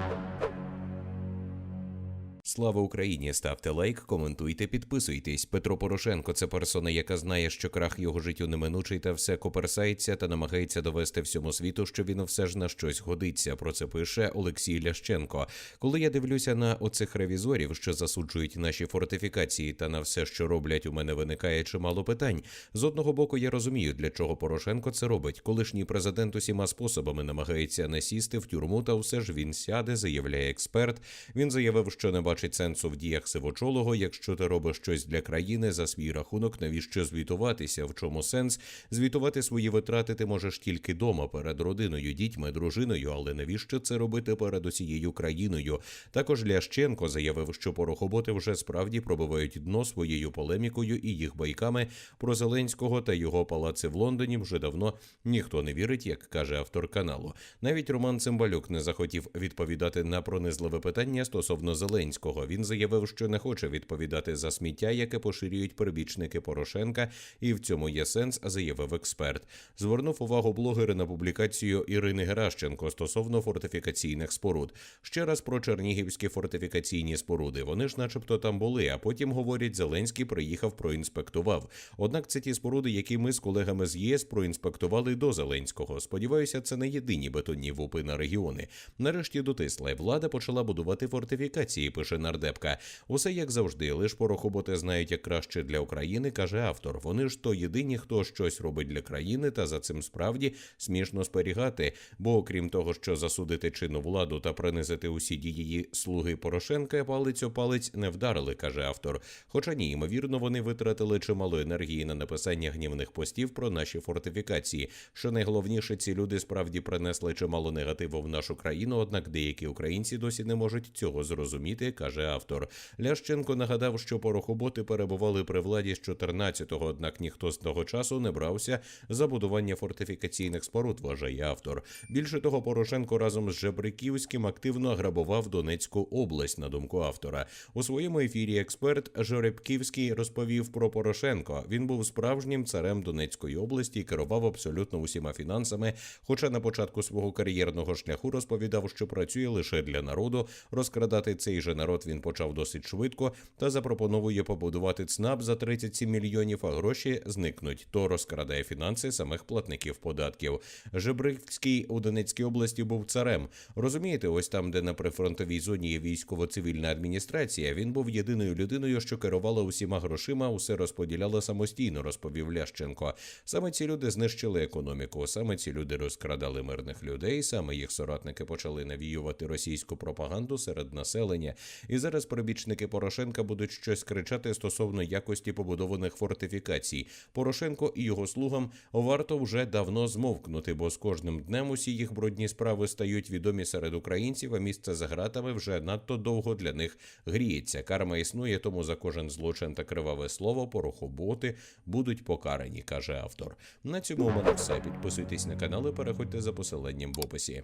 Thank you. Слава Україні! Ставте лайк, коментуйте, підписуйтесь. Петро Порошенко це персона, яка знає, що крах його життю неминучий та все коперсається та намагається довести всьому світу, що він все ж на щось годиться. Про це пише Олексій Лященко. Коли я дивлюся на оцих ревізорів, що засуджують наші фортифікації, та на все, що роблять, у мене виникає чимало питань. З одного боку, я розумію, для чого Порошенко це робить. Колишній президент усіма способами намагається не сісти в тюрму, та все ж він сяде, заявляє експерт. Він заявив, що не бачить сенсу в діях сивочолого. Якщо ти робиш щось для країни за свій рахунок, навіщо звітуватися? В чому сенс? Звітувати свої витрати ти можеш тільки дома перед родиною, дітьми, дружиною, але навіщо це робити перед усією країною? Також Лященко заявив, що порохоботи вже справді пробивають дно своєю полемікою і їх байками про Зеленського та його палаци в Лондоні вже давно ніхто не вірить, як каже автор каналу. Навіть Роман Цимбалюк не захотів відповідати на пронизливе питання стосовно Зеленського. Він заявив, що не хоче відповідати за сміття, яке поширюють прибічники Порошенка, і в цьому є сенс, заявив експерт. Звернув увагу блогери на публікацію Ірини Геращенко стосовно фортифікаційних споруд. Ще раз про чернігівські фортифікаційні споруди. Вони ж, начебто, там були. А потім говорять, Зеленський приїхав, проінспектував. Однак це ті споруди, які ми з колегами з ЄС проінспектували до Зеленського. Сподіваюся, це не єдині бетонні вупи на регіони. Нарешті дотисла, влада почала будувати фортифікації. Пише нардепка. Усе як завжди, лиш порохоботи знають як краще для України, каже автор. Вони ж то єдині, хто щось робить для країни, та за цим справді смішно спорігати. Бо, окрім того, що засудити чинну владу та принизити усі дії слуги Порошенка, палець о палець не вдарили, каже автор. Хоча ні, ймовірно, вони витратили чимало енергії на написання гнівних постів про наші фортифікації. Що найголовніше, ці люди справді принесли чимало негативу в нашу країну, однак деякі українці досі не можуть цього зрозуміти, каже автор. Лященко нагадав, що порохоботи перебували при владі з 14-го, однак ніхто з того часу не брався за будування фортифікаційних споруд, вважає автор. Більше того, Порошенко разом з Жебриківським активно грабував Донецьку область, на думку автора. У своєму ефірі експерт Жеребківський розповів про Порошенко. Він був справжнім царем Донецької області і керував абсолютно усіма фінансами. Хоча на початку свого кар'єрного шляху розповідав, що працює лише для народу. Розкрадати цей же народ він почав досить швидко та запропонує побудувати ЦНАП за 37 мільйонів, а гроші зникнуть. То розкрадає фінанси самих платників податків. Жебрицький у Донецькій області був царем. Розумієте, ось там, де на прифронтовій зоні є військово-цивільна адміністрація, він був єдиною людиною, що керувала усіма грошима, усе розподіляла самостійно, розповів Лященко. Саме ці люди знищили економіку, саме ці люди розкрадали мирних людей, саме їх соратники почали навіювати російську пропаганду серед населення. І зараз прибічники Порошенка будуть щось кричати стосовно якості побудованих фортифікацій. Порошенко і його слугам варто вже давно змовкнути, бо з кожним днем усі їх брудні справи стають відомі серед українців, а місце за гратами вже надто довго для них гріється. Карма існує, тому за кожен злочин та криваве слово порохоботи будуть покарані, каже автор. На цьому у мене все. Підписуйтесь на канал і переходьте за посиланням в описі.